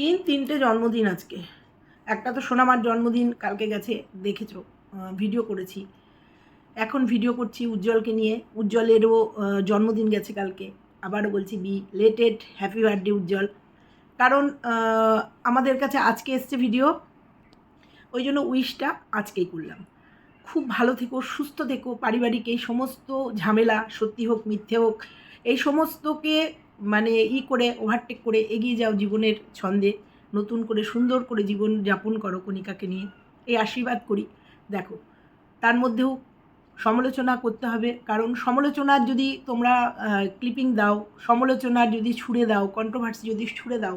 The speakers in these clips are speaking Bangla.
তিন, তিনটে জন্মদিন আজকে। একটা তো সোনামার জন্মদিন, কালকে গেছে, দেখেছ ভিডিও করেছি। এখন ভিডিও করছি উজ্জ্বলকে নিয়ে। উজ্জ্বলেরও জন্মদিন গেছে কালকে। আবারও বলছি belated happy birthday Ujjwal. কারণ আমাদের কাছে আজকে এসছে ভিডিও ওই জন্য উইশটা আজকেই করলাম। খুব ভালো থেকো, সুস্থ থেকো, পারিবারিক এই সমস্ত ঝামেলা, সত্যি হোক, মিথ্যে হোক, এই সমস্তকে মানে ই করে ওভারটেক করে এগিয়ে যাও জীবনের ছন্দে। নতুন করে, সুন্দর করে জীবন যাপন করো কণিকাকে নিয়ে। এই আশীর্বাদ করি। দেখো, তার মধ্যেও সমালোচনা করতে হবে। কারণ সমালোচনার যদি তোমরা ক্লিপিং দাও সমালোচনার যদি ছুড়ে দাও কন্ট্রোভার্সি যদি ছুড়ে দাও,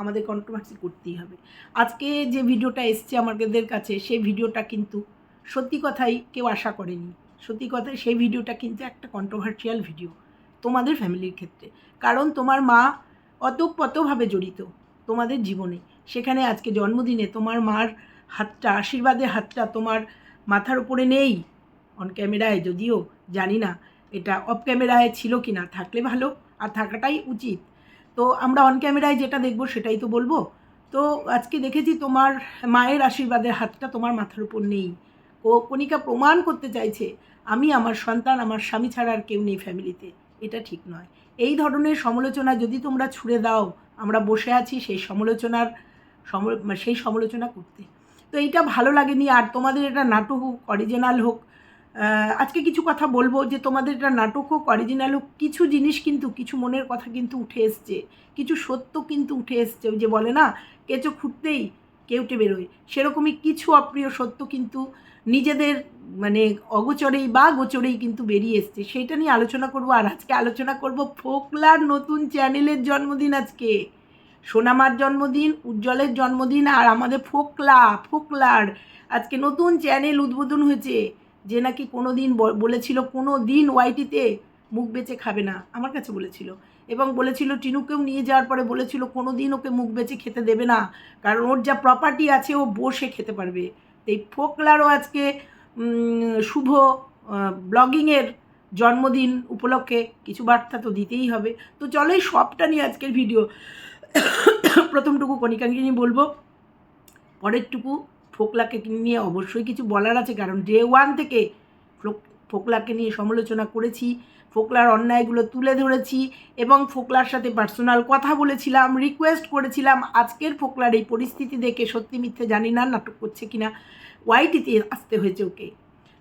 আমাদের কন্ট্রোভার্সি করতেই হবে। আজকে যে ভিডিওটা এসছে আমাদের কাছে, সেই ভিডিওটা কিন্তু সত্যি কথাই কেউ আশা করেনি। সত্যি কথাই সেই ভিডিওটা কিন্তু একটা কন্ট্রোভার্সিয়াল ভিডিও তোমাদের ফ্যামিলির ক্ষেত্রে। কারণ তোমার মা অতপ্রতভাবে জড়িত তোমাদের জীবনে। সেখানে আজকে জন্মদিনে তোমার মার হাতটা, আশীর্বাদের হাতটা তোমার মাথার উপরে নেই অন ক্যামেরায় যদিও জানি না এটা অফ ক্যামেরায় ছিল কি না থাকলে ভালো আর থাকাটাই উচিত। তো আমরা অন ক্যামেরায় যেটা দেখব সেটাই তো বলব। তো আজকে দেখেছি তোমার মায়ের আশীর্বাদের হাতটা তোমার মাথার উপর নেই। ও কণিকা প্রমাণ করতে চাইছে, আমি আমার সন্তান, আমার স্বামী ছাড়া আর কেউ নেই ফ্যামিলিতে এটা ঠিক নয়। এই ধরনের সমালোচনা যদি তোমরা ছুড়ে দাও, আমরা বসে আছি সেই সমালোচনার সম- মানে সেই সমালোচনা করতে। তো এইটা ভালো লাগেনি। আর তোমাদের এটা নাটক হোক অরিজিনাল হোক আজকে কিছু কথা বলব যে তোমাদের এটা নাটক হোক অরিজিনাল হোক, কিছু জিনিস কিন্তু, কিছু মনের কথা কিন্তু উঠে এসছে। কিছু সত্য কিন্তু উঠে এসছে। যে বলে না, কেঁচো খুঁড়তেই কেউটে বেরোয়। সেরকমই কিছু অপ্রিয় সত্য কিন্তু নিজেদের মানে অগোচরেই বা গোচরেই কিন্তু বেরিয়ে এসছে। সেইটা নিয়ে আলোচনা করব আর আজকে আলোচনা করব ফোকলার নতুন চ্যানেলের জন্মদিন আজকে। সোনামার জন্মদিন, উজ্জ্বলের জন্মদিন আর আমাদের ফোকলা, ফোকলার আজকে নতুন চ্যানেল উদ্বোধন হয়েছে, যে নাকি কোনো দিন বলেছিল কোনো দিন ওয়াইটিতে মুখ বেচে খাবে না, আমার কাছে বলেছিল। এবং বলেছিল টিনুকেও নিয়ে যাওয়ার পরে বলেছিল কোনো দিন ওকে মুখ বেচে খেতে দেবে না, কারণ ওর যা প্রপার্টি আছে ও বসে খেতে পারবে। এই ফোকলারও আজকে শুভ ব্লগিংয়ের জন্মদিন উপলক্ষে কিছু বার্তা তো দিতেই হবে। তো চলো এই সবটা নিয়ে আজকের ভিডিও। প্রথমটুকু কণিকাকে নিয়ে বলব, পরেরটুকু ফোকলাকে নিয়ে অবশ্যই কিছু বলার আছে, কারণ ডে ওয়ান থেকে ফোক- ফোকলাকে নিয়ে সমালোচনা করেছি। ফোকলার অন্যায়গুলো তুলে ধরেছি এবং ফোকলার সাথে পার্সোনাল কথা বলেছিলাম রিকোয়েস্ট করেছিলাম, আজকের ফোকলার এই পরিস্থিতি দেখে সত্যি মিথ্যে জানি না, নাটক করছে কিনা। ওয়াইটিতে আসতে হয়েছে ওকে।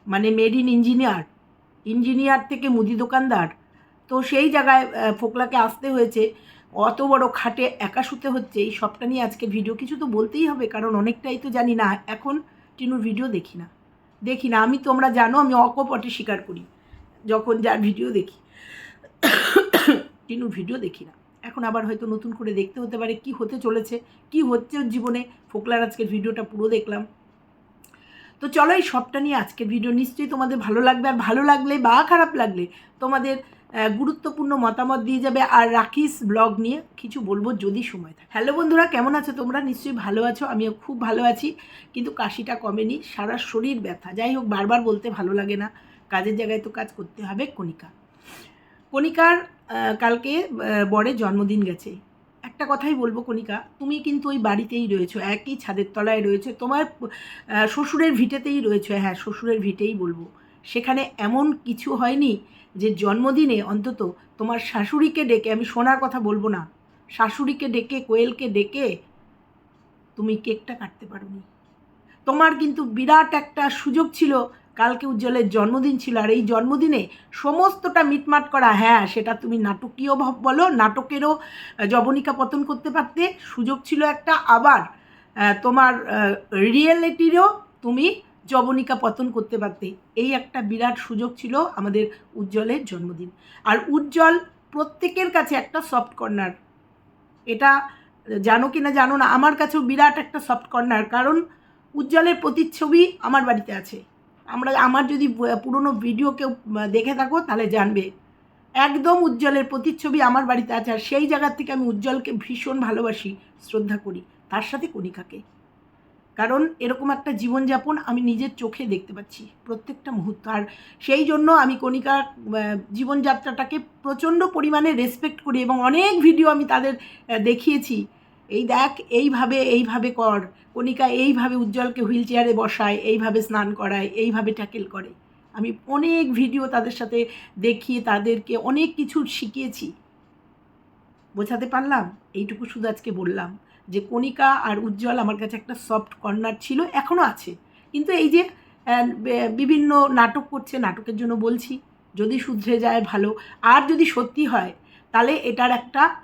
মানে মেড ইন ইঞ্জিনিয়ার ইঞ্জিনিয়ার থেকে মুদি দোকানদার। তো সেই জায়গায় ফোকলাকে আসতে হয়েছে। অত বড় খাটে একা শুতে হচ্ছে, এই সবটা নিয়ে আজকে ভিডিও কিছু তো বলতেই হবে, কারণ অনেকটাই তো জানি না। এখন টিনুর ভিডিও দেখি না। দেখি না, আমি তোমরা জানো, আমি অকপটে স্বীকার করি। যখন যার ভিডিও দেখি, টিনুর ভিডিও দেখি না। এখন আবার হয়তো নতুন করে দেখতে হতে পারে কি হতে চলেছে, কি হচ্ছে জীবনে। ফোকলার আজকের ভিডিওটা পুরো দেখলাম। তো চলো এই সবটা নিয়ে আজকের ভিডিও নিশ্চয়ই তোমাদের ভালো লাগবে। আর ভালো লাগলে বা খারাপ লাগলে তোমাদের গুরুত্বপূর্ণ মতামত দিয়ে যাবে আর রাখিস ব্লগ নিয়ে। কিছু বলব যদি সময় থাকে। হ্যালো বন্ধুরা, কেমন আছো তোমরা? নিশ্চয়ই ভালো আছো, আমিও খুব ভালো আছি। কিন্তু কাশিটা কমেনি, সারা শরীর ব্যথা। যাই হোক, বারবার বলতে ভালো লাগে না। কাজের জায়গায় তো কাজ করতে হবে কণিকা। কণিকার কালকে বরের জন্মদিন গেছে। একটা কথাই বলব কণিকা, তুমি কিন্তু ওই বাড়িতেই রয়েছো, একই ছাদের তলায় রয়েছে, তোমার শ্বশুরের ভিটেতেই রয়েছে হ্যাঁ শ্বশুরের ভিটেই বলব। সেখানে এমন কিছু হয়নি যে জন্মদিনে অন্তত তোমার শাশুড়িকে ডেকে, আমি শোনার কথা বলব না, শাশুড়িকে ডেকে, কোয়েলকে ডেকে তুমি কেকটা কাটতে পারোনি। তোমার কিন্তু বিরাট একটা সুযোগ ছিল কালকে উজ্জ্বলের জন্মদিন ছিল আর এই জন্মদিনে সমস্তটা মিটমাট করা হ্যাঁ সেটা তুমি নাটকীয় বলো, নাটকেরও জবনিকা পতন করতে পারতে, সুযোগ ছিল একটা। আবার তোমার রিয়েলিটিরও তুমি জবনিকা পতন করতে পারতে। এই একটা বিরাট সুযোগ ছিল আমাদের উজ্জ্বলের জন্মদিন। আর উজ্জ্বল প্রত্যেকের কাছে একটা সফট কর্নার এটা জানো কি না জানো না, আমার কাছেও বিরাট একটা সফট কর্নার কারণ উজ্জ্বলের প্রতিচ্ছবি আমার বাড়িতে আছে। আমরা আমার যদি পুরনো ভিডিও কেউ দেখে থাকো, তাহলে জানবে। একদম উজ্জ্বলের প্রতিচ্ছবি আমার বাড়িতে আছে, আর সেই জায়গার থেকে আমি উজ্জ্বলকে ভীষণ ভালোবাসি, শ্রদ্ধা করি। তার সাথে কণিকাকে। কারণ এরকম একটা জীবনযাপন আমি নিজের চোখে দেখতে পাচ্ছি, প্রত্যেকটা মুহূর্ত। আর সেই জন্য আমি কণিকার জীবনযাত্রাটাকে প্রচণ্ড পরিমাণে রেসপেক্ট করি এবং অনেক ভিডিও আমি তাদের দেখিয়েছি। এই দেখ, এইভাবে এইভাবে কর। কণিকা এইভাবে উজ্জ্বলকে হুইল চেয়ারে বসায়, এইভাবে স্নান করায়, এইভাবে ট্যাকেল করে। আমি অনেক ভিডিও তাদের সাথে দেখিয়ে তাদেরকে অনেক কিছু শিখিয়েছি। বোঝাতে পারলাম? এইটুকু শুধু আজকে বললাম যে কণিকা আর উজ্জ্বল আমার কাছে একটা সফট কর্নার ছিল এখনও আছে। কিন্তু এই যে বিভিন্ন নাটক করছে, নাটকের জন্য বলছি, যদি শুধরে যায় ভালো। আর যদি সত্যি হয়, তাহলে এটার একটা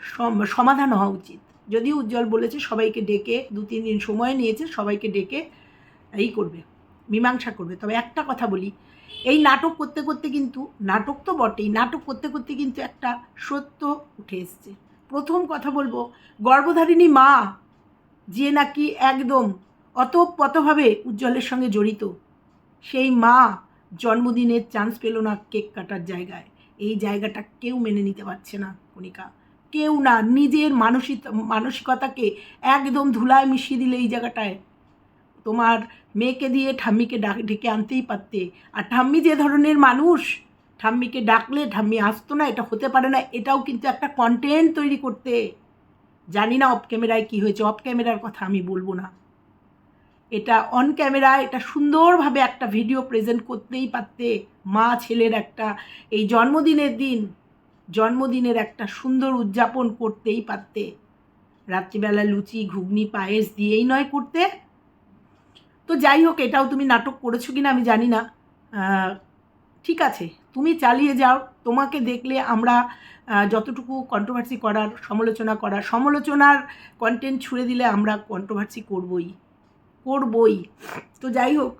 সম- সমাধান হওয়া উচিত। যদি উজ্জ্বল বলেছে সবাইকে ডেকে দু, তিন দিন সময় নিয়েছে, সবাইকে ডেকে এই করবে, মীমাংসা করবে। তবে একটা কথা বলি, এই নাটক করতে করতে কিন্তু, নাটক তো বটেই, নাটক করতে করতে কিন্তু একটা সত্য উঠে এসছে। প্রথম কথা বলব, গর্ভধারিণী মা, যে নাকি একদম অতপ্রতভাবে উজ্জ্বলের সঙ্গে জড়িত, সেই মা জন্মদিনের চান্স পেল না কেক কাটার জায়গায়। এই জায়গাটা কেউ মেনে নিতে পারছে না, কণিকা। কেউ না, নিজের মানসিক, মানসিকতাকে একদম ধুলায় মিশিয়ে দিলে এই জায়গাটায়। তোমার মেয়েকে দিয়ে ঠাম্মিকে ডাক, ডেকে আনতেই পারতে। আর ঠাম্মি যে ধরনের মানুষ, ঠাম্মিকে ডাকলে ঠাম্মি আসতো না, এটা হতে পারে না, এটাও কিন্তু একটা কন্টেন্ট তৈরি করতে। জানি না অফ ক্যামেরায় কী হয়েছে অফ ক্যামেরার কথা আমি বলব না। এটা অন ক্যামেরা এটা সুন্দরভাবে একটা ভিডিও প্রেজেন্ট করতেই পারতে মা ছেলের একটা, এই জন্মদিনের দিন। জন্মদিনের একটা সুন্দর উদযাপন করতেই পারতে। রাত্রিবেলা লুচি, ঘুগনি, পায়েস দিয়েই নয় করতে। তো যাই হোক, এটাও তুমি নাটক করেছ কি না আমি জানি না। ঠিক আছে, তুমি চালিয়ে যাও। তোমাকে দেখলে আমরা যতটুকু কন্ট্রোভার্সি করার, সমালোচনা করার, সমালোচনার কন্টেন্ট ছুড়ে দিলে আমরা কন্ট্রোভার্সি করবই। করবই। তো যাই হোক,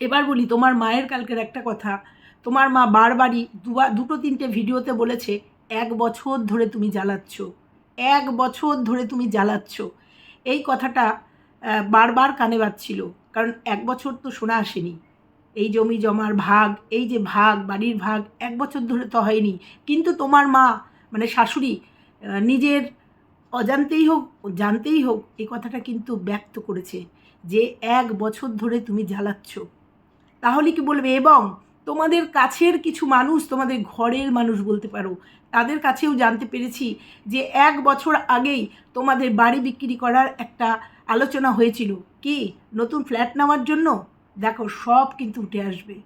এবার বলি, তোমার মায়ের কালকের একটা কথা। তোমার মা বারবারই দুবার দুটো তিনটে ভিডিওতে বলেছে, এক বছর ধরে তুমি জ্বালাচ্ছ, এক বছর ধরে তুমি জ্বালাচ্ছ। এই কথাটা বারবার কানে বাজছিল, কারণ এক বছর তো শোনা আসেনি। এই জমি জমার ভাগ, এই যে ভাগ, বাড়ির ভাগ, এক বছর ধরে তো হয়নি। কিন্তু তোমার মা মানে শাশুড়ি নিজের অজান্তেই হোক, জানতেই হোক, এই কথাটা কিন্তু ব্যক্ত করেছে যে, এক বছর ধরে তুমি জ্বালাচ্ছ। তাহলে কি বলবে? এবং তোমাদের কাছের কিছু মানুষ, তোমাদের ঘরের মানুষ বলতে পারো, তাদের কাছেও জানতে পেরেছি যে এক বছর আগেই তোমাদের বাড়ি বিক্রি করার একটা আলোচনা হয়েছিল। কি? নতুন ফ্ল্যাট নেওয়ার জন্য? দেখো, সব কিন্তু উঠে আসবে।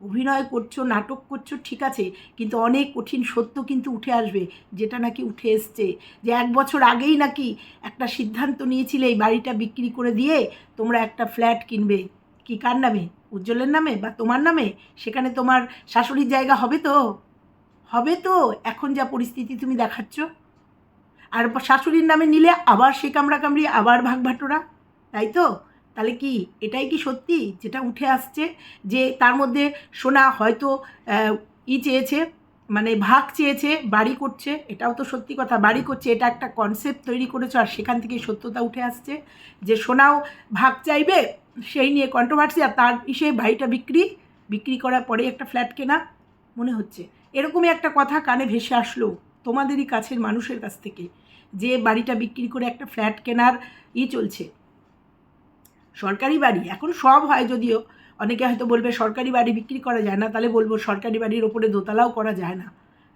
অভিনয় করছ, নাটক করছ, ঠিক আছে, কিন্তু অনেক কঠিন সত্য কিন্তু উঠে আসবে, যেটা নাকি উঠে এসছে। যে এক বছর আগেই নাকি একটা সিদ্ধান্ত নিয়েছিলে এই বাড়িটা বিক্রি করে দিয়ে তোমরা একটা ফ্ল্যাট কিনবে। কি কার নামে? উজ্জ্বলের নামে বা তোমার নামে? সেখানে তোমার শাশুড়ির জায়গা হবে তো? হবে তো? এখন যা পরিস্থিতি তুমি দেখাচ্ছ। আর শাশুড়ির নামে নিলে আবার সে কামড়া কামড়ি, আবার ভাগ ভাটোরা? তাই তো? তাহলে কি এটাই কি সত্যি যেটা উঠে আসছে যে তার মধ্যে সোনা হয়তো ই চেয়েছে মানে ভাগ চেয়েছে, বাড়ি করছে? এটাও তো সত্যি কথা, বাড়ি করছে। এটা একটা কনসেপ্ট তৈরি করেছ আর সেখান থেকে সত্যতা উঠে আসছে যে সোনাও ভাগ চাইবে সেই নিয়ে কন্ট্রোভার্সি আর তার ইসে বাড়িটা বিক্রি বিক্রি করার পরে একটা ফ্ল্যাট কেনা, মনে হচ্ছে। এরকমই একটা কথা কানে ভেসে আসলো তোমাদেরই কাছের মানুষের কাছ থেকে, যে বাড়িটা বিক্রি করে একটা ফ্ল্যাট কেনার ই চলছে। সরকারি বাড়ি, এখন সব হয় যদিও, অনেকে হয়তো বলবে সরকারি বাড়ি বিক্রি করা যায় না, তাহলে বলব সরকারি বাড়ির ওপরে দোতলাও করা যায় না।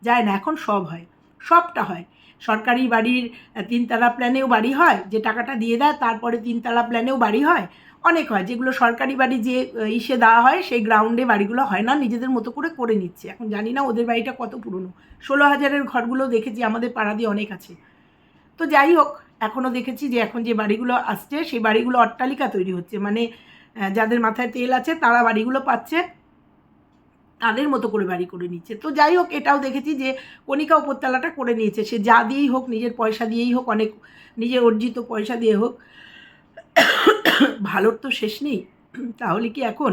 যায় না, এখন সব হয়, সবটা হয়। সরকারি বাড়ির তিনতলা প্ল্যানেও বাড়ি হয়, যে টাকাটা দিয়ে দেয়, তারপরে তিনতলা প্ল্যানেও বাড়ি হয় অনেক হয়, যেগুলো সরকারি বাড়ি যে ইসে দেওয়া হয়, সেই গ্রাউন্ডে বাড়িগুলো হয় না, নিজেদের মতো করে করে নিচ্ছে। এখন জানি না ওদের বাড়িটা কত পুরনো। ষোলো হাজারের ঘরগুলো দেখেছি, আমাদের পাড়া দিয়ে অনেক আছে। তো যাই হোক এখনও দেখেছি যে, এখন যে বাড়িগুলো আসছে, সেই বাড়িগুলো অট্টালিকা তৈরি হচ্ছে। মানে যাদের মাথায় তেল আছে, তারা বাড়িগুলো পাচ্ছে, তাদের মতো করে বাড়ি করে নিচ্ছে। তো যাই হোক, এটাও দেখেছি যে, কণিকা উপরতলাটা করে নিয়েছে। সে যা দিয়েই হোক, নিজের পয়সা দিয়েই হোক, অনেক, নিজের অর্জিত পয়সা দিয়ে হোক ভালোর তো শেষ নেই তাহলে কি এখন?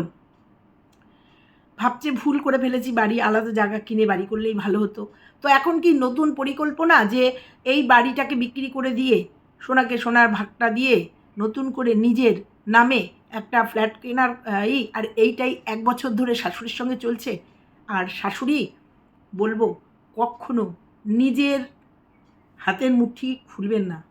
ভাবছে ভুল করে ফেলেছি বাড়ি আলাদা জায়গা কিনে বাড়ি করলেই ভালো হতো। তো এখন কি নতুন পরিকল্পনা যে এই বাড়িটাকে বিক্রি করে দিয়ে সোনাকে সোনার ভাগটা দিয়ে নতুন করে নিজের নামে একটা ফ্ল্যাট কেনার আহ, ই আর এইটাই এক বছর ধরে শাশুড়ির সঙ্গে চলছে। আর শাশুড়ি বলব কখনো নিজের হাতের মুঠি খুলবেন না।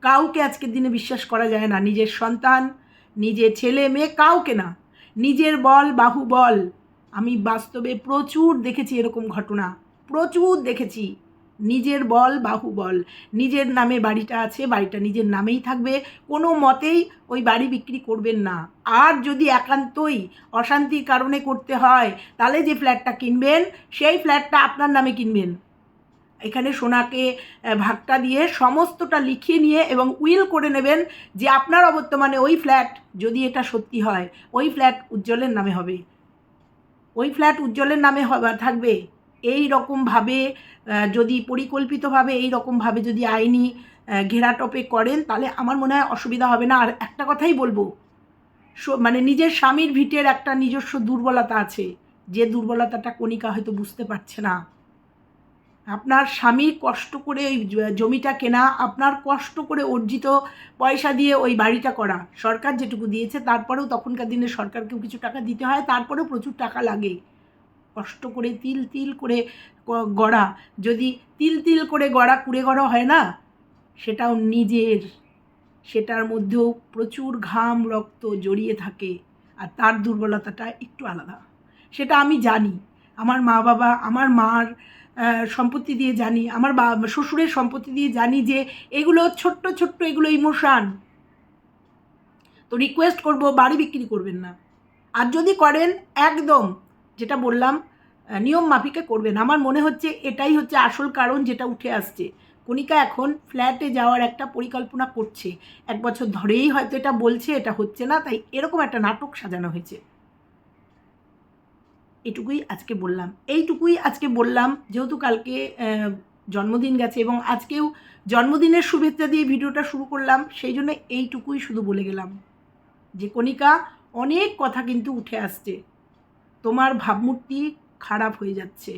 কাউকে আজকের দিনে বিশ্বাস করা যায় না। নিজের সন্তান, নিজের ছেলে মেয়ে কাউকে না। নিজের বল, বাহু বল। আমি বাস্তবে প্রচুর দেখেছি এরকম ঘটনা। প্রচুর দেখেছি। নিজের বল বাহুবল নিজের নামে বাড়িটা আছে, বাড়িটা নিজের নামেই থাকবে। কোনো মতেই ওই বাড়ি বিক্রি করবেন না। আর যদি একান্তই অশান্তির কারণে করতে হয়, তাহলে যে ফ্ল্যাটটা কিনবেন, সেই ফ্ল্যাটটা আপনার নামে কিনবেন। এখানে সোনাকে ভাগটা দিয়ে সমস্তটা লিখিয়ে নিয়ে এবং উইল করে নেবেন যে আপনার অবর্তমানে ওই ফ্ল্যাট যদি এটা সত্যি হয়, ওই ফ্ল্যাট উজ্জ্বলের নামে হবে। ওই ফ্ল্যাট উজ্জ্বলের নামে থাকবে। এই রকমভাবে যদি পরিকল্পিতভাবে এই রকমভাবে যদি আইনি ঘেরাটপে করেন, তাহলে আমার মনে হয় অসুবিধা হবে না। আর একটা কথাই বলব মানে নিজের স্বামীর ভিটের একটা নিজস্ব দুর্বলতা আছে। যে দুর্বলতাটা কণিকা হয়তো বুঝতে পারছে না। আপনার স্বামী কষ্ট করে ওই জমিটা কেনা, আপনার কষ্ট করে অর্জিত পয়সা দিয়ে ওই বাড়িটা করা। সরকার যেটুকু দিয়েছে, তারপরেও তখনকার দিনে সরকারকেও কিছু টাকা দিতে হয়, তারপরেও প্রচুর টাকা লাগে। কষ্ট করে তিল তিল করে গড়া। যদি তিল তিল করে গড়া কুড়ে গড়া হয় না, সেটাও নিজের। সেটার মধ্যেও প্রচুর ঘাম, রক্ত জড়িয়ে থাকে। আর তার দুর্বলতাটা একটু আলাদা। সেটা আমি জানি। আমার মা বাবা আমার মার সম্পত্তি দিয়ে জানি, আমার বা, শ্বশুরের সম্পত্তি দিয়ে জানি যে এগুলো ছোট্ট ছোট্ট এগুলো ইমোশান। তো রিকোয়েস্ট করব, বাড়ি বিক্রি করবেন না। আর যদি করেন, একদম, যেটা বললাম নিয়ম মাফিকে করবেন। আমার মনে হচ্ছে এটাই হচ্ছে আসল কারণ যেটা উঠে আসছে। কণিকা এখন ফ্ল্যাটে যাওয়ার একটা পরিকল্পনা করছে। এক বছর ধরেই হয়তো এটা বলছে, এটা হচ্ছে না, তাই এরকম একটা নাটক সাজানো হয়েছে। এটুকুই আজকে বললাম। এইটুকুই আজকে বললাম, যেহেতু কালকে জন্মদিন গেছে এবং আজকেও জন্মদিনের শুভেচ্ছা দিয়ে ভিডিওটা শুরু করলাম, সেই জন্য এইটুকুই শুধু বলে গেলাম। যে কণিকা, অনেক কথা কিন্তু উঠে আসছে। তোমার ভাবমূর্তি খারাপ হয়ে যাচ্ছে।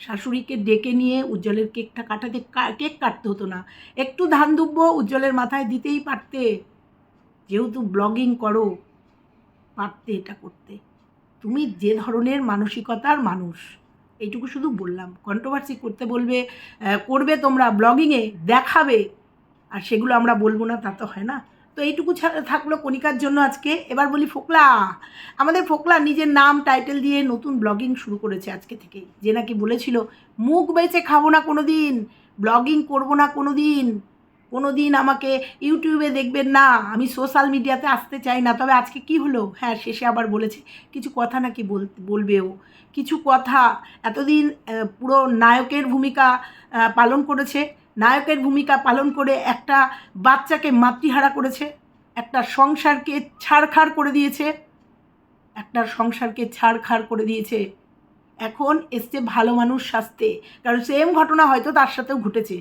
শাশুড়িকে ডেকে নিয়ে উজ্জ্বলের কেকটা কাটাতে কেক কাটতে হতো না। একটু ধান দুব্য উজ্জ্বলের মাথায় দিতেই পারতে। যেহেতু ব্লগিং করো, পারতে এটা করতে। তুমি যে ধরনের মানসিকতার মানুষ, এইটুকু শুধু বললাম। কন্ট্রোভার্সি করতে বলবে করবে তোমরা ব্লগিংয়ে দেখাবে, আর সেগুলো আমরা বলব না, তা তো হয় না। তো এইটুকু থাকল কণিকার জন্য আজকে। এবার বলি ফোকলা। আমাদের ফোকলা নিজের নাম টাইটেল দিয়ে নতুন ব্লগিং শুরু করেছে আজকে থেকেই যে নাকি বলেছিল, মুখ বেঁচে খাব না কোনো দিন ব্লগিং করব না কোনো দিন কোনো দিন আমাকে ইউটিউবে দেখবেন না, আমি সোশ্যাল মিডিয়াতে আসতে চাই না। তবে আজকে কি হলো? হ্যাঁ শেষে আবার বলেছে, কিছু কথা নাকি বল বলবেও কিছু কথা, এতদিন পুরো নায়কের ভূমিকা পালন করেছে। নায়কের ভূমিকা পালন করে একটা বাচ্চাকে মাতৃহারা করেছে। একটা সংসারকে ছাড়খাড় করে দিয়েছে। একটা সংসারকে ছাড়খাড় করে দিয়েছে। এখন এসছে ভালো মানুষ শাস্তে। কারণ সেম ঘটনা হয়তো তার সাথেও ঘটেছে।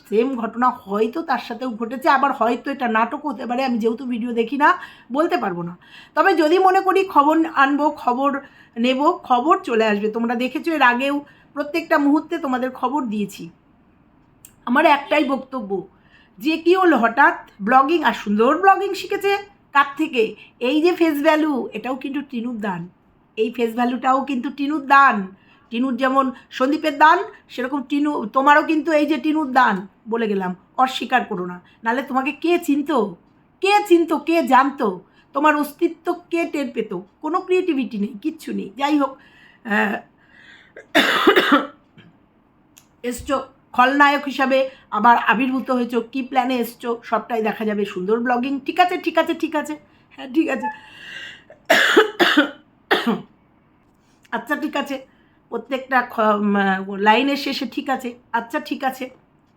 সেম ঘটনা হয়তো তার সাথেও ঘটেছে, আবার হয়তো এটা নাটক হতে পারে, আমি যেহেতু ভিডিও দেখি না, বলতে পারব না। তবে যদি মনে করি খবর আনব, খবর নেব, খবর চলে আসবে। তোমরা দেখেছ এর আগেও প্রত্যেকটা মুহূর্তে তোমাদের খবর দিয়েছি। আমার একটাই বক্তব্য, যে কি হলো হঠাৎ ব্লগিং, আর সুন্দর ব্লগিং শিখেছে কার থেকে? এই যে ফেস ভ্যালু এটাও কিন্তু টিনুর দান। এই ফেস ভ্যালুটাও কিন্তু টিনুর দান। টিনুর যেমন সন্দীপের দান, সেরকম টিনু, তোমারও কিন্তু এই যে টিনুর দান বলে গেলাম, অস্বীকার করো না। নাহলে তোমাকে কে চিনত? কে চিনতো? কে জানতো? তোমার অস্তিত্ব কে টের পেতো? কোনো ক্রিয়েটিভিটি নেই, কিচ্ছু নেই। যাই হোক এসছো, খলনায়ক হিসাবে আবার আবির্ভূত হয়েছো। কী প্ল্যানে এসছো? সবটাই দেখা যাবে সুন্দর ব্লগিং ঠিক আছে ঠিক আছে ঠিক আছে। হ্যাঁ ঠিক আছে। আচ্ছা ঠিক আছে। প্রত্যেকটা লাইনের শেষে ঠিক আছে। আচ্ছা ঠিক আছে।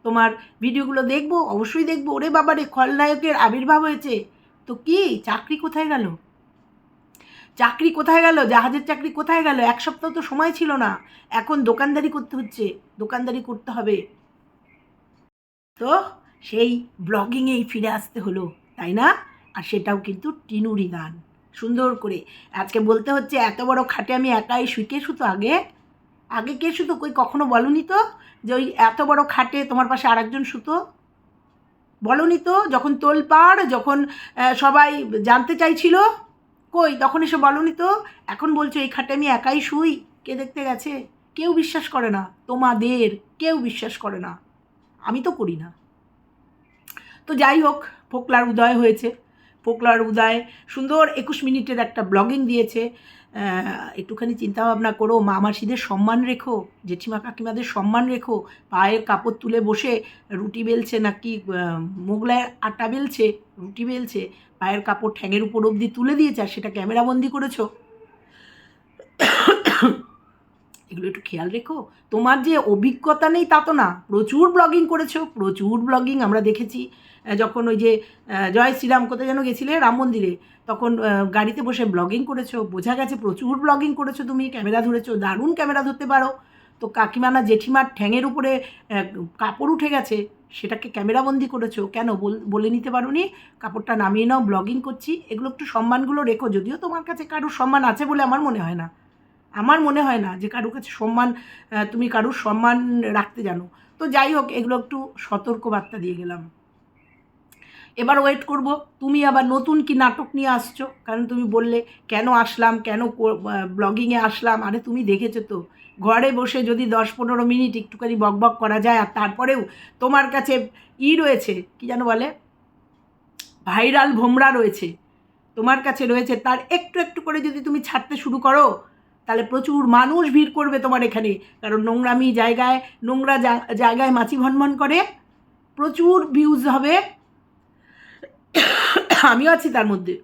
তোমার ভিডিওগুলো দেখব, অবশ্যই দেখব। ওরে বাবারে, খলনায়কের আবির্ভাব হয়েছে। তো কি? চাকরি কোথায় গেল? চাকরি কোথায় গেল? জাহাজের চাকরি কোথায় গেল? এক সপ্তাহ তো সময় ছিল না। এখন দোকানদারি করতে হচ্ছে। দোকানদারি করতে হবে। তো সেই ব্লগিংয়েই ফিরে আসতে হলো, তাই না? আর সেটাও কিন্তু টিনুরি গান। সুন্দর করে। আজকে বলতে হচ্ছে, এত বড় খাটে আমি একাই শুই কে শুতো আগে আগে কে শুতো কই কখনো বলনি তো যে ওই এত বড় খাটে তোমার পাশে আরেকজন শুতো বলনি তো? যখন তোলপাড়, যখন সবাই জানতে চাইছিল, কই? তখন এসে বলনি তো? এখন বলছো এই খাটে আমি একাই শুই? কে দেখতে গেছে? কেউ বিশ্বাস করে না। তোমাদের কেউ বিশ্বাস করে না। আমি তো করি না। তো যাই হোক, ফোকলার উদয় হয়েছে। ফোকলার উদয় সুন্দর একুশ মিনিটের একটা ব্লগিং দিয়েছে। একটুখানি চিন্তা ভাবনা করো, মা মাসিদের সম্মান রেখো, জেঠিমা কাকিমাদের সম্মান রেখো, পায়ের কাপড় তুলে বসে রুটি বেলছে নাকি মোগলায় আটা বেলছে, রুটি বেলছে, পায়ের কাপড় ঠ্যাঙের উপর অবধি তুলে দিয়েছে আর সেটা ক্যামেরাবন্দি করেছ? এগুলো একটু খেয়াল রেখো। তোমার যে অভিজ্ঞতা নেই তা তো না, প্রচুর ব্লগিং করেছ, প্রচুর ব্লগিং আমরা দেখেছি। যখন ওই যে জয় শ্রীরাম কোথায় যেন গেছিলে? রাম মন্দিরে। তখন গাড়িতে বসে ব্লগিং করেছ। বোঝা গেছে প্রচুর ব্লগিং করেছ তুমি। ক্যামেরা ধরেছো। দারুণ ক্যামেরা ধরতে পারো। তো কাকিমানা জেঠিমার ঠ্যাঙের উপরে কাপড় উঠে গেছে। সেটাকে ক্যামেরাবন্দি করেছ। কেন? বল- নিতে পারো নি কাপড়টা নামিয়ে নাও ব্লগিং করছি। এগুলো একটু সম্মানগুলো রেখো। যদিও তোমার কাছে কারোর সম্মান আছে বলে আমার মনে হয় না। আমার মনে হয় না যে কারোর কাছে সম্মান তুমি কারোর সম্মান রাখতে জানো। তো যাই হোক, এগুলো একটু সতর্ক বার্তা দিয়ে গেলাম। এবার ওয়েট করব। তুমি আবার নতুন কি নাটক নিয়ে আসছো? কারণ তুমি বললে, কেন আসলাম? কেন ব্লগিংয়ে আসলাম? আরে, তুমি দেখেছ তো। ঘরে বসে যদি দশ পনেরো মিনিট একটুখানি বকবক করা যায়, আর তারপরেও তোমার কাছে ই রয়েছে, কি যেন বলে? ভাইরাল ভোমরা রয়েছে। তোমার কাছে রয়েছে, তার একটু একটু করে যদি তুমি ছাড়তে শুরু করো, তাহলে প্রচুর মানুষ ভিড় করবে তোমার এখানে। কারণ নোংরামি জায়গায়, নোংরা জায়গায় মাছি ভনভন করে, প্রচুর ভিউজ হবে। আমিও আছি তার মধ্যে।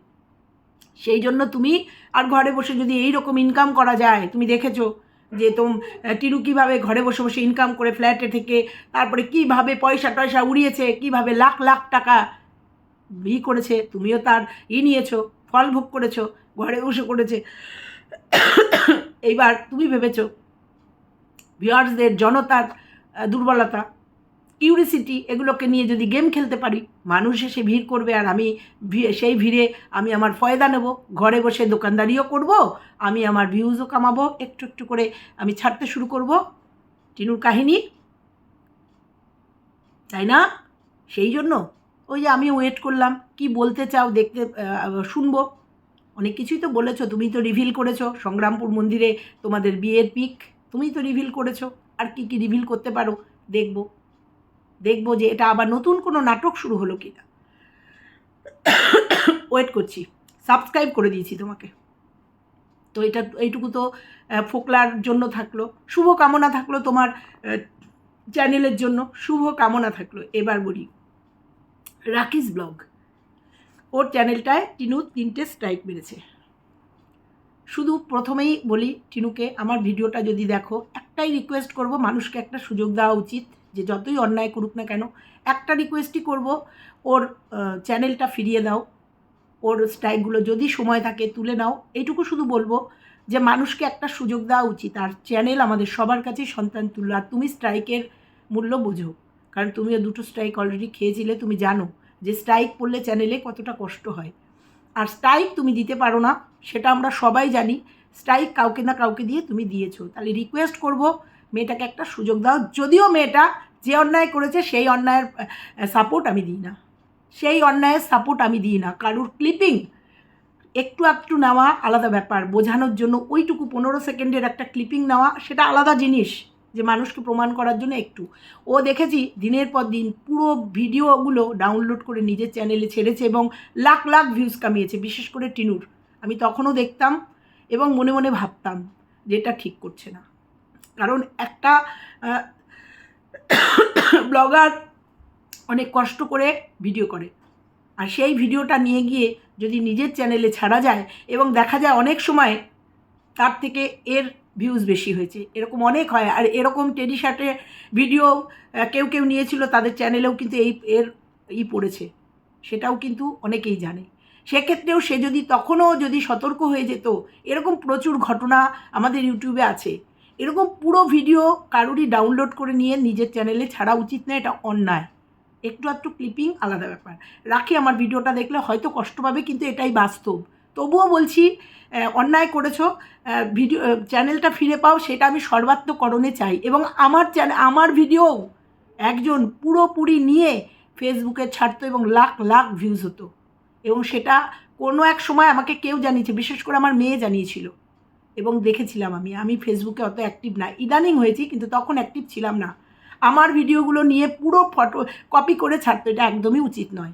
সেই জন্য তুমি আর ঘরে বসে যদি এই রকম ইনকাম করা যায়, তুমি দেখেছ যে তোম টিরু কীভাবে ঘরে বসে বসে ইনকাম করে ফ্ল্যাটে থেকে, তারপরে কীভাবে পয়সা টয়সা উড়িয়েছে, কীভাবে লাখ লাখ টাকা ই করেছে, তুমিও তার ই নিয়েছো, ফল ভোগ করেছ, ঘরে বসে করেছে। এইবার তুমি ভেবেছো ভিউয়ার্সদের জনতার দুর্বলতা কিউরিসিটি এগুলোকে নিয়ে যদি গেম খেলতে পারি, মানুষ এসে ভিড় করবে আর আমি সেই ভিড়ে আমি আমার ফয়দা নেব, ঘরে বসে দোকানদারিও করব, আমি আমার ভিউজও কামাবো, একটু একটু করে আমি ছাড়তে শুরু করব। টিনুর কাহিনী? তাই না? সেই জন্য। ওই যে আমি ওয়েট করলাম, কি বলতে চাও দেখতে শুনব। অনেক কিছুই তো বলেছ, তুমি তো রিভিল করেছ, সংগ্রামপুর মন্দিরে তোমাদের বিয়ের পিক, তুমি তো রিভিল করেছ, আর কি কি রিভিল করতে পারো, দেখব। দেখব যে এটা আবার নতুন কোনো নাটক শুরু হলো কি না ওয়েট করছি। সাবস্ক্রাইব করে দিয়েছি তোমাকে। তো এটা, এইটুকু তো ফোকলার জন্য থাকল। শুভ কামনা থাকল তোমার চ্যানেলের জন্য। শুভ কামনা থাকল। এবার বলি রাকিস ব্লগ। ওর চ্যানেলটায় টিনু তিনটে স্ট্রাইক মেরেছে। শুধু প্রথমেই বলি, টিনুকে আমার ভিডিওটা যদি দেখো, একটাই রিকোয়েস্ট করব, মানুষকে একটা সুযোগ দেওয়া উচিত। যে যতই অন্যায় করুক না কেন, একটা রিকোয়েস্টই করব, ওর চ্যানেলটা ফিরিয়ে দাও, ওর স্ট্রাইকগুলো যদি সময় থাকে তুলে নাও এইটুকু শুধু বলব যে মানুষকে একটা সুযোগ দেওয়া উচিত, আর চ্যানেল আমাদের সবার কাছেই সন্তান তুল্য আর তুমি স্ট্রাইকের মূল্য বোঝো, কারণ তুমিও দুটো স্ট্রাইক অলরেডি খেয়েছিলে, তুমি জানো যে স্ট্রাইক পড়লে চ্যানেলে কতটা কষ্ট হয়। আর স্ট্রাইক তুমি দিতে পারো না, সেটা আমরা সবাই জানি স্ট্রাইক কাউকে না কাউকে দিয়ে তুমি দিয়েছ। তাহলে রিকোয়েস্ট করব মেয়েটাকে একটা সুযোগ দাও। যদিও মেয়েটা যে অন্যায় করেছে, সেই অন্যায়ের সাপোর্ট আমি দিই না। সেই অন্যায়ের সাপোর্ট আমি দিই না। কারুর ক্লিপিং একটু একটু নেওয়া আলাদা ব্যাপার। বোঝানোর জন্য ওইটুকু পনেরো সেকেন্ডের একটা ক্লিপিং নেওয়া, সেটা আলাদা জিনিস যে মানুষকে প্রমাণ করার জন্য একটু। ও দেখেছি দিনের পর দিন পুরো ভিডিওগুলো ডাউনলোড করে নিজের চ্যানেলে ছেড়েছে এবং লাখ লাখ ভিউজ কামিয়েছে, বিশেষ করে টিনুর। আমি তখনও দেখতাম এবং মনে মনে ভাবতাম যে এটা ঠিক করছে না। কারণ একটা ব্লগার অনেক কষ্ট করে ভিডিও করে। আর সেই ভিডিওটা নিয়ে গিয়ে যদি নিজের চ্যানেলে ছাড়া যায় এবং দেখা যায় অনেক সময় তার থেকে এর ভিউজ বেশি হয়েছে। এরকম অনেক হয়। আর এরকম টেডি শার্টে ভিডিও কেউ কেউ নিয়েছিল, তাদের চ্যানেলেও কিন্তু এই, এর ই পড়েছে। সেটাও কিন্তু অনেকেই জানে। সেক্ষেত্রেও সে যদি তখনও যদি সতর্ক হয়ে যেত, এরকম প্রচুর ঘটনা আমাদের ইউটিউবে আছে। এরকম পুরো ভিডিও কারুরই ডাউনলোড করে নিয়ে নিজের চ্যানেলে ছাড়া উচিত না, এটা অন্যায়। একটু একটু ক্লিপিং আলাদা ব্যাপার। রাখি, আমার ভিডিওটা দেখলে হয়তো কষ্ট পাবে, কিন্তু এটাই বাস্তব। তবুও বলছি অন্যায় করেছ ভিডিও চ্যানেলটা ফিরে পাও, সেটা আমি সর্বাত্মকরণে চাই। এবং আমার চ্যানেল আমার ভিডিও একজন পুরোপুরি নিয়ে ফেসবুকে ছাড়তো এবং লাখ লাখ ভিউজ হতো। এবং সেটা কোনো এক সময় আমাকে কেউ জানিয়েছে, বিশেষ করে আমার মেয়ে জানিয়েছিল। এবং দেখেছিলাম আমি। আমি ফেসবুকে অত অ্যাক্টিভ না। ইদানিং হয়েছি, কিন্তু তখন অ্যাক্টিভ ছিলাম না। আমার ভিডিওগুলো নিয়ে পুরো ফটো কপি করে ছাড়তো, এটা একদমই উচিত নয়।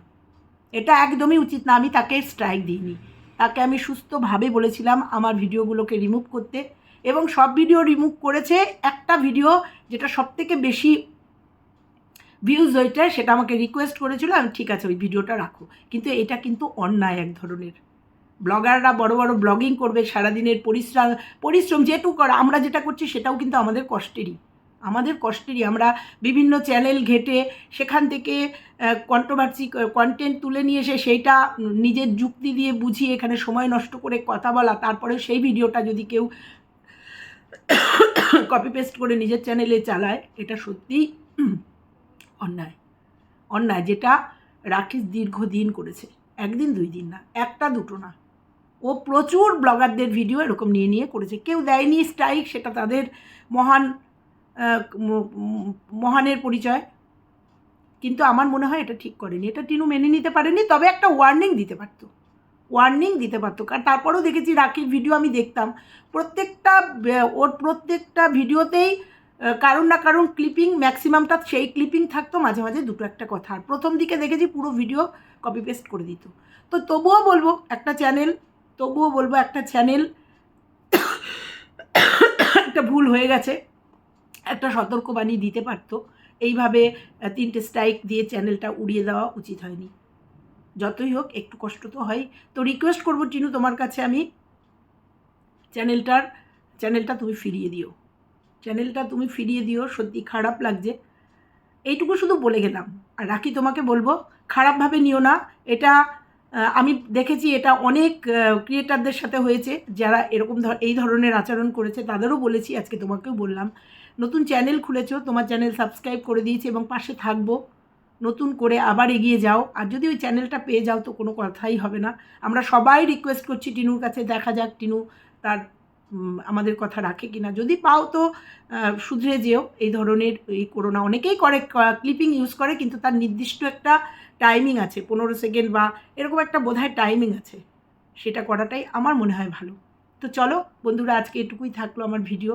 এটা একদমই উচিত না, আমি তাকে স্ট্রাইক দিইনি। তাকে আমি সুস্থভাবে বলেছিলাম আমার ভিডিওগুলোকে রিমুভ করতে এবং সব ভিডিও রিমুভ করেছে একটা ভিডিও যেটা সব থেকে বেশি ভিউজ হয়েছে, সেটা আমাকে রিকোয়েস্ট করেছিল, আমি ঠিক আছে, ওই ভিডিওটা রাখো। কিন্তু এটা কিন্তু অন্যায় এক ধরনের। ব্লগাররা বড় বড় ব্লগিং করবে, সারাদিনের পরিশ্রম পরিশ্রম যেটুকু করা, আমরা যেটা করছি সেটাও কিন্তু আমাদের কষ্টেরই। আমাদের কষ্টেরই। আমরা বিভিন্ন চ্যানেল ঘেটে সেখান থেকে কন্ট্রোভার্সি কন্টেন্ট তুলে নিয়ে এসে সেইটা নিজের যুক্তি দিয়ে বুঝিয়ে এখানে সময় নষ্ট করে কথা বলা তারপরে সেই ভিডিওটা যদি কেউ কপি পেস্ট করে নিজের চ্যানেলে চালায়, এটা সত্যিই অন্যায়। অন্যায় যেটা রাকেশ দীর্ঘদিন করেছে। একদিন দুই দিন না, একটা দুটো না। ও প্রচুর ব্লগারদের ভিডিও এরকম নিয়ে নিয়ে করেছে। কেউ দেয়নি স্ট্রাইক সেটা তাদের মহান মহানের পরিচয়। কিন্তু আমার মনে হয় এটা ঠিক করেনি। এটা টিনু মেনে নিতে পারেনি, তবে একটা ওয়ার্নিং দিতে পারতো। ওয়ার্নিং দিতে পারতো। কারণ তারপরেও দেখেছি রাখির ভিডিও আমি দেখতাম। প্রত্যেকটা ওর প্রত্যেকটা ভিডিওতেই কারণ না কারণ ক্লিপিং ম্যাক্সিমামটা সেই ক্লিপিং থাকতো, মাঝে মাঝে দুটো একটা কথা। আর প্রথম দিকে দেখেছি পুরো ভিডিও কপি পেস্ট করে দিত। তো তবুও বলব, একটা চ্যানেল তবুও বলব একটা চ্যানেল একটা ভুল হয়ে গেছে, একটা সতর্কবাণী দিতে পারতো। এইভাবে তিনটে স্ট্রাইক দিয়ে চ্যানেলটা উড়িয়ে দেওয়া উচিত হয়নি। যতই হোক, একটু কষ্ট তো হয়। তো রিকোয়েস্ট করব টিনু, তোমার কাছে আমি চ্যানেলটার চ্যানেলটা তুমি ফিরিয়ে দিও। চ্যানেলটা তুমি ফিরিয়ে দিও, সত্যি খারাপ লাগছে। এইটুকু শুধু বলে গেলাম। আর রাখি, তোমাকে বলব, খারাপভাবে নিও না। এটা আমি দেখেছি এটা অনেক ক্রিয়েটারদের সাথে হয়েছে, যারা এরকম এই ধরনের আচরণ করেছে, তাদেরও বলেছি, আজকে তোমাকেও বললাম। নতুন চ্যানেল খুলেছো, তোমার চ্যানেল সাবস্ক্রাইব করে দিয়েছি এবং পাশে থাকব। নতুন করে আবার এগিয়ে যাও। আর যদি ওই চ্যানেলটা পেয়ে যাও, তো কোনো কথাই হবে না। আমরা সবাই রিকোয়েস্ট করছি টিনুর কাছে, দেখা যাক টিনু তার আমাদের কথা রাখে কিনা। যদি পাও তো শুধরে যেও। এই ধরনের, এই করোনা অনেকেই করে ক্লিপিং ইউজ করে, কিন্তু তার নির্দিষ্ট একটা টাইমিং আছে, পনেরো সেকেন্ড বা এরকম একটা বোধহয় টাইমিং আছে। সেটা করাটাই আমার মনে হয় ভালো। তো চলো বন্ধুরা, আজকে এটুকুই থাকল আমার ভিডিও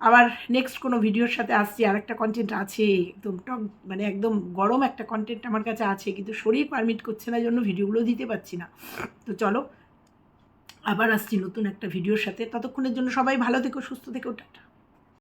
আবার নেক্সট কোনো ভিডিওর সাথে আসছি আর একটা কন্টেন্ট আছে, একদম টক মানে একদম গরম একটা কন্টেন্ট আমার কাছে আছে, কিন্তু শরীর পারমিট করছে না জন্য ভিডিওগুলো দিতে পারছি না। তো চলো, আবার আসছি নতুন একটা ভিডিওর সাথে। ততক্ষণের জন্য সবাই ভালো থেকো, সুস্থ থেকো, টাটা।